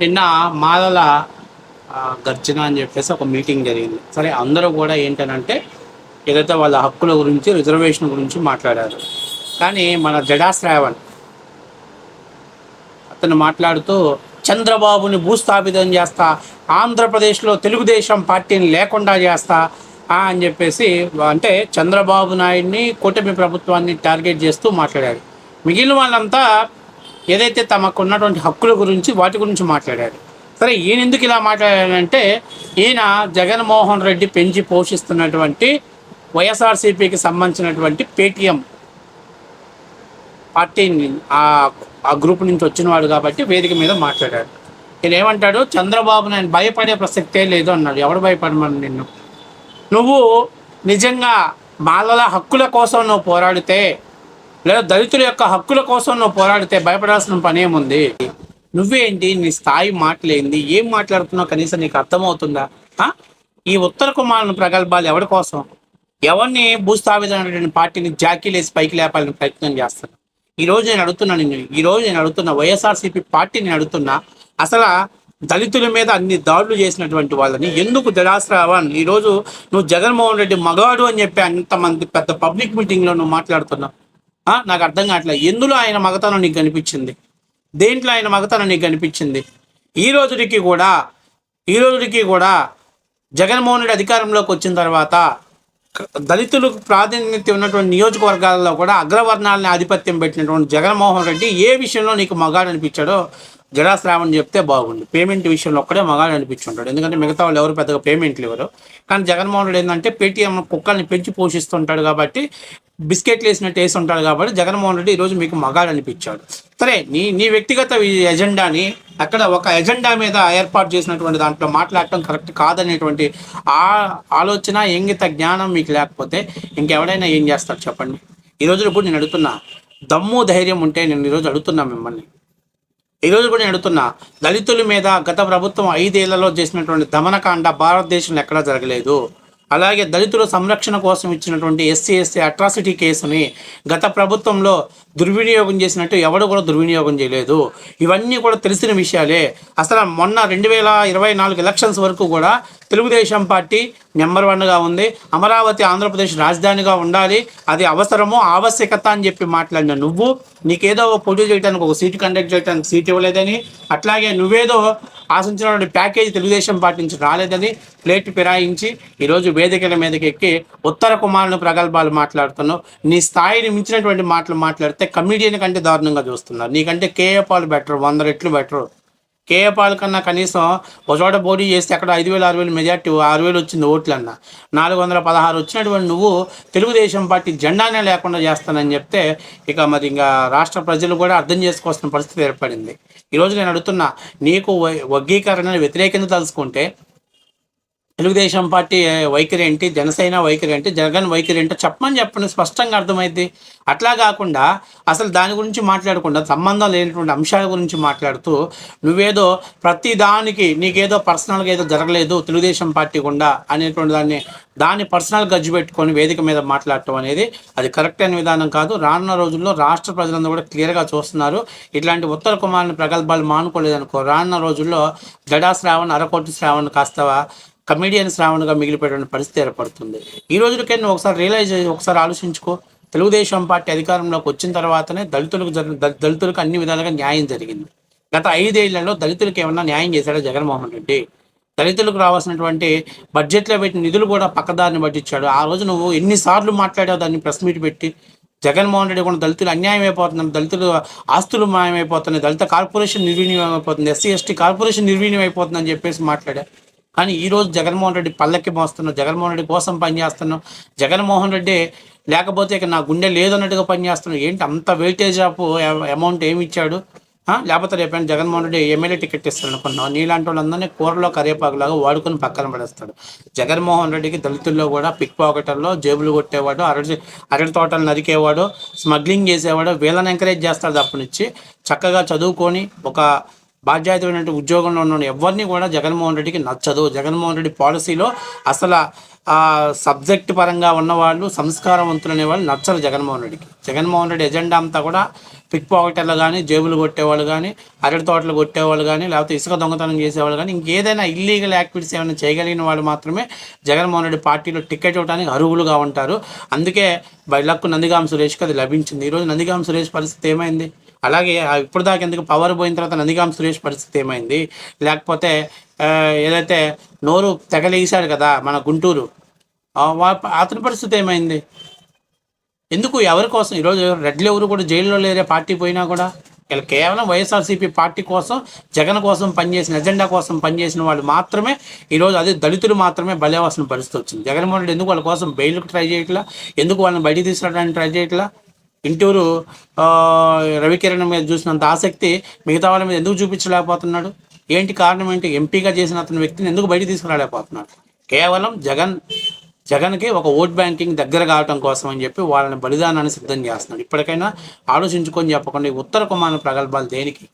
నిన్న మాలల గర్జన అని చెప్పేసి ఒక మీటింగ్ జరిగింది. సరే అందరూ కూడా ఏంటనంటే ఏదైతే వాళ్ళ హక్కుల గురించి రిజర్వేషన్ గురించి మాట్లాడారు. కానీ మన జడా శ్రావణ్ అతను మాట్లాడుతూ చంద్రబాబుని భూస్థాపితం చేస్తా ఆంధ్రప్రదేశ్లో తెలుగుదేశం పార్టీని లేకుండా చేస్తా అని చెప్పేసి అంటే చంద్రబాబు నాయుడిని కూటమి ప్రభుత్వాన్ని టార్గెట్ చేస్తూ మాట్లాడారు. మిగిలిన వాళ్ళంతా ఏదైతే తమకు ఉన్నటువంటి హక్కుల గురించి వాటి గురించి మాట్లాడారు. సరే ఈయన ఎందుకు ఇలా మాట్లాడాడంటే ఈయన జగన్మోహన్ రెడ్డి పెంచి పోషిస్తున్నటువంటి వైఎస్ఆర్సీపీకి సంబంధించినటువంటి పేటీఎం పార్టీ ఆ గ్రూప్ నుంచి వచ్చిన వాడు కాబట్టి వేదిక మీద మాట్లాడాడు ఈయన ఏమంటాడు? చంద్రబాబు నేను భయపడే ప్రసక్తే లేదు అన్నాడు. ఎవడు భయపడమని నిన్ను? నువ్వు నిజంగా బాలల హక్కుల కోసం నువ్వు పోరాడితే లేదా దళితుల యొక్క హక్కుల కోసం నువ్వు పోరాడితే భయపడాల్సిన పనేముంది నువ్వేంటి? నీ స్థాయి మాటలేంది? ఏం మాట్లాడుతున్నావు? కనీసం నీకు అర్థమవుతుందా? ఈ ఉత్తర కుమారుని ప్రగల్భాలు ఎవరి కోసం? ఎవరిని భూస్థాపితమైనటువంటి పార్టీని జాకీలేసి పైకి లేపాలని ప్రయత్నం చేస్తాను ఈ రోజు నేను అడుగుతున్నా నేను ఈ రోజు నేను అడుగుతున్నా వైఎస్ఆర్సీపీ పార్టీని అడుగుతున్నా అసలు దళితుల మీద అన్ని దాడులు చేసినటువంటి వాళ్ళని ఎందుకు జడాశ్రావన్ ఈ రోజు నువ్వు జగన్మోహన్ రెడ్డి మగాడు అని చెప్పి అంతమంది పెద్ద పబ్లిక్ మీటింగ్లో నువ్వు మాట్లాడుతున్నావు. నాకు అర్థం కావట్లేదు. ఎందులో ఆయన మగతనం నీకు కనిపించింది? దేంట్లో ఆయన మగతనం నీకు కనిపించింది? ఈ రోజుకి కూడా ఈ రోజుకి కూడా జగన్మోహన్ రెడ్డి అధికారంలోకి వచ్చిన తర్వాత దళితులకు ప్రాధాన్యత ఉన్నటువంటి నియోజకవర్గాల్లో కూడా అగ్రవర్ణాలని ఆధిపత్యం పెట్టినటువంటి జగన్మోహన్ రెడ్డి ఏ విషయంలో నీకు మగాడు అనిపించాడో జడాశ్రావణ్ చెప్తే బాగుండు. పేమెంట్ విషయంలో ఒక్కడే మగాడు అనిపించుంటాడు. ఎందుకంటే మిగతా వాళ్ళు ఎవరు పెద్దగా పేమెంట్లు ఇవ్వరు. కానీ జగన్మోహన్ రెడ్డి ఏంటంటే పేటీఎం కుక్కల్ని పెంచి పోషిస్తుంటాడు కాబట్టి బిస్కెట్లు వేసినట్టు వేసి ఉంటాడు కాబట్టి జగన్మోహన్ రెడ్డి ఈరోజు మీకు మగాడు అనిపించాడు సరే నీ నీ వ్యక్తిగత ఎజెండాని అక్కడ ఒక ఎజెండా మీద ఏర్పాటు చేసినటువంటి దాంట్లో మాట్లాడటం కరెక్ట్ కాదనేటువంటి ఆ ఆలోచన ఇంగిత జ్ఞానం మీకు లేకపోతే ఇంకెవడైనా ఏం చేస్తారు చెప్పండి? ఈ రోజు నేను అడుగుతున్నా దమ్ము ధైర్యం ఉంటే నేను ఈరోజు అడుగుతున్నా మిమ్మల్ని. ఈ రోజు కూడా నేను అడుగుతున్నా దళితుల మీద గత ప్రభుత్వం ఐదేళ్ళలో చేసినటువంటి దమనకాండ భారతదేశంలో ఎక్కడా జరగలేదు. అలాగే దళితుల సంరక్షణ కోసం ఇచ్చినటువంటి ఎస్సీ ఎస్సీ అట్రాసిటీ కేసుని గత ప్రభుత్వంలో దుర్వినియోగం చేసినట్టు ఎవడు కూడా దుర్వినియోగం చేయలేదు. ఇవన్నీ కూడా తెలిసిన విషయాలే. అసలు మొన్న రెండు వేల ఇరవై నాలుగు ఎలక్షన్స్ వరకు కూడా తెలుగుదేశం పార్టీ నెంబర్ వన్గా ఉంది. అమరావతి ఆంధ్రప్రదేశ్ రాజధానిగా ఉండాలి. అది అవసరము ఆవశ్యకత అని చెప్పి మాట్లాడిన నువ్వు. నీకేదో పోటీ చేయడానికి ఒక సీటు కండక్ట్ చేయడానికి సీట్ ఇవ్వలేదని అట్లాగే నువ్వేదో ఆశించినటువంటి ప్యాకేజ్ తెలుగుదేశం పార్టీ నుంచి రాలేదని ప్లేట్ ఫిరాయించి ఈరోజు వేదికల మీదకి ఎక్కి ఉత్తర కుమారుని ప్రగల్భాలు మాట్లాడుతున్నావు. నీ స్థాయిని మించినటువంటి మాటలు మాట్లాడితే కమిడియన్ కంటే దారుణంగా చూస్తున్నారు. నీకంటే కేఏ పాలు బెటర్ వంద రెట్లు బెటర్ కేఏ పాల్ కన్నా కనీసం ఒక చోట పోటీ చేస్తే అక్కడ ఐదు వేలు ఆరు వేలు మెజార్టీ ఆరు వేలు వచ్చింది ఓట్లన్న. నాలుగు వందల పదహారు వచ్చినటువంటి నువ్వు తెలుగుదేశం పార్టీ జెండానే లేకుండా చేస్తానని చెప్తే ఇక మరి ఇంకా రాష్ట్ర ప్రజలు కూడా అర్థం చేసుకోవాల్సిన పరిస్థితి ఏర్పడింది. ఈరోజు నేను అడుగుతున్నా నీకు వై- వర్గీకరణను వ్యతిరేకంగా తలుచుకుంటే తెలుగుదేశం పార్టీ వైఖరి ఏంటి? జనసేన వైఖరి ఏంటి? జగన్ వైఖరి ఏంటో చెప్పమని చెప్పండి స్పష్టంగా అర్థమైంది అట్లా కాకుండా అసలు దాని గురించి మాట్లాడకుండా సంబంధం లేనటువంటి అంశాల గురించి మాట్లాడుతూ నువ్వేదో ప్రతి దానికి నీకేదో పర్సనల్గా ఏదో జరగలేదు తెలుగుదేశం పార్టీ గుండా అనేటువంటి దాన్ని దాన్ని పర్సనల్ గజ్జు పెట్టుకొని వేదిక మీద మాట్లాడటం అనేది అది కరెక్ట్ అయిన విధానం కాదు. రానున్న రోజుల్లో రాష్ట్ర ప్రజలందరూ కూడా క్లియర్గా చూస్తున్నారు. ఇట్లాంటి ఉత్తర కుమారుని ప్రగల్భాలు మానుకోలేదనుకో రానున్న రోజుల్లో జడా శ్రావణ్ అరకోటి శ్రావణ్ కాస్తవా కమెడియన్ శ్రావణ్గా మిగిలిపోయేటువంటి పరిస్థితి ఏర్పడుతుంది. ఈ రోజులకే నువ్వు ఒకసారి రియలైజ్ ఒకసారి ఆలోచించుకో. తెలుగుదేశం పార్టీ అధికారంలోకి వచ్చిన తర్వాతనే దళితులకు దళితులకు అన్ని విధాలుగా న్యాయం జరిగింది. గత ఐదేళ్ళలో దళితులకు ఏమన్నా న్యాయం చేశాడా జగన్మోహన్ రెడ్డి? దళితులకు రావాల్సినటువంటి బడ్జెట్లో పెట్టిన నిధులు కూడా పక్కదారిని పట్టించాడు. ఆ రోజు నువ్వు ఎన్నిసార్లు మాట్లాడావు దాన్ని ప్రెస్ మీట్ పెట్టి. జగన్మోహన్ రెడ్డి కూడా దళితులు అన్యాయం అయిపోతుంది దళితులు ఆస్తులు మాయమైపోతున్నాయి దళిత కార్పొరేషన్ నిర్వీర్యం అయిపోతుంది ఎస్సీ ఎస్టీ కార్పొరేషన్ నిర్వీర్యం అయిపోతుందని చెప్పేసి మాట్లాడా. కానీ ఈ రోజు జగన్మోహన్ రెడ్డి పల్లకి మోస్తున్నాం జగన్మోహన్ రెడ్డి కోసం పనిచేస్తున్నాం జగన్మోహన్ రెడ్డి లేకపోతే ఇక నా గుండె లేదన్నట్టుగా పనిచేస్తున్నాం ఏంటి అంత వెయిటేజ్ ఆఫ్ అమౌంట్ ఏమి ఇచ్చాడు? లేకపోతే రేపైనా జగన్మోహన్ రెడ్డి ఎమ్మెల్యే టికెట్ ఇస్తాడు నీలాంటి వాళ్ళందరినీ కూరలో కరివేపాకులాగా వాడుకొని పక్కన పడేస్తాడు. జగన్మోహన్ రెడ్డికి దళితుల్లో కూడా పిక్ పాకెటర్లో జేబులు కొట్టేవాడు అరటి అరటి తోటలు నరికేవాడు స్మగ్లింగ్ చేసేవాడు వీళ్ళని ఎంకరేజ్ చేస్తాడు అప్పటి చక్కగా చదువుకొని ఒక బాధ్యతమైనటువంటి ఉద్యోగంలో ఉన్న ఎవరిని కూడా జగన్మోహన్ రెడ్డికి నచ్చదు. జగన్మోహన్ రెడ్డి పాలసీలో అసలు సబ్జెక్ట్ పరంగా ఉన్నవాళ్ళు సంస్కారవంతులు అనేవాళ్ళు నచ్చరు జగన్మోహన్ రెడ్డికి. జగన్మోహన్ రెడ్డి ఎజెండా అంతా కూడా పిక్ పాకెటర్లు కానీ జేబులు కొట్టేవాళ్ళు కానీ అరటి తోటలు కొట్టేవాళ్ళు కానీ లేకపోతే ఇసుక దొంగతనం చేసేవాళ్ళు కానీ ఇంకేదైనా ఇల్లీగల్ యాక్టివిటీస్ ఏమైనా చేయగలిగిన వాళ్ళు మాత్రమే జగన్మోహన్ రెడ్డి పార్టీలో టికెట్ ఇవ్వడానికి అర్హులుగా ఉంటారు. అందుకే బైలక్కు నందిగాం సురేష్కి అది లభించింది. ఈరోజు నందిగాం సురేష్ పరిస్థితి ఏమైంది? అలాగే ఇప్పుడు దాకా ఎందుకు పవర్ పోయిన తర్వాత నందిగాం సురేష్ పరిస్థితి ఏమైంది? లేకపోతే ఏదైతే నోరు తెగలేసాడు కదా మన గుంటూరు అతని పరిస్థితి ఏమైంది? ఎందుకు ఎవరి కోసం? ఈరోజు రెడ్లు ఎవరు కూడా జైల్లో లేరే పార్టీ పోయినా కూడా? వీళ్ళు కేవలం వైఎస్ఆర్సీపీ పార్టీ కోసం జగన్ కోసం పనిచేసిన ఎజెండా కోసం పనిచేసిన వాళ్ళు మాత్రమే ఈరోజు అదే దళితులు మాత్రమే బలేవాల్సిన పరిస్థితి వచ్చింది. జగన్మోహన్ రెడ్డి ఎందుకు వాళ్ళ కోసం బెయిల్కి ట్రై చేయట్లా? ఎందుకు వాళ్ళని బయటికి తీసుకురావడానికి ట్రై చేయట్లా? ఇంటూరు రవికిరణ్ మీద చూసినంత ఆసక్తి మిగతా వాళ్ళ మీద ఎందుకు చూపించలేకపోతున్నాడు? ఏంటి కారణం ఏంటి? ఎంపీగా చేసిన అతని వ్యక్తిని ఎందుకు బయట తీసుకురాలేకపోతున్నాడు? కేవలం జగన్ జగన్కి ఒక ఓట్ బ్యాంకింగ్ దగ్గర కావటం కోసం అని చెప్పి వాళ్ళని బలిదానాన్ని సిద్ధం చేస్తున్నాడు. ఇప్పటికైనా ఆలోచించుకొని చెప్పకుండా ఉత్తర కుమార ప్రగల్భాలు దేనికి?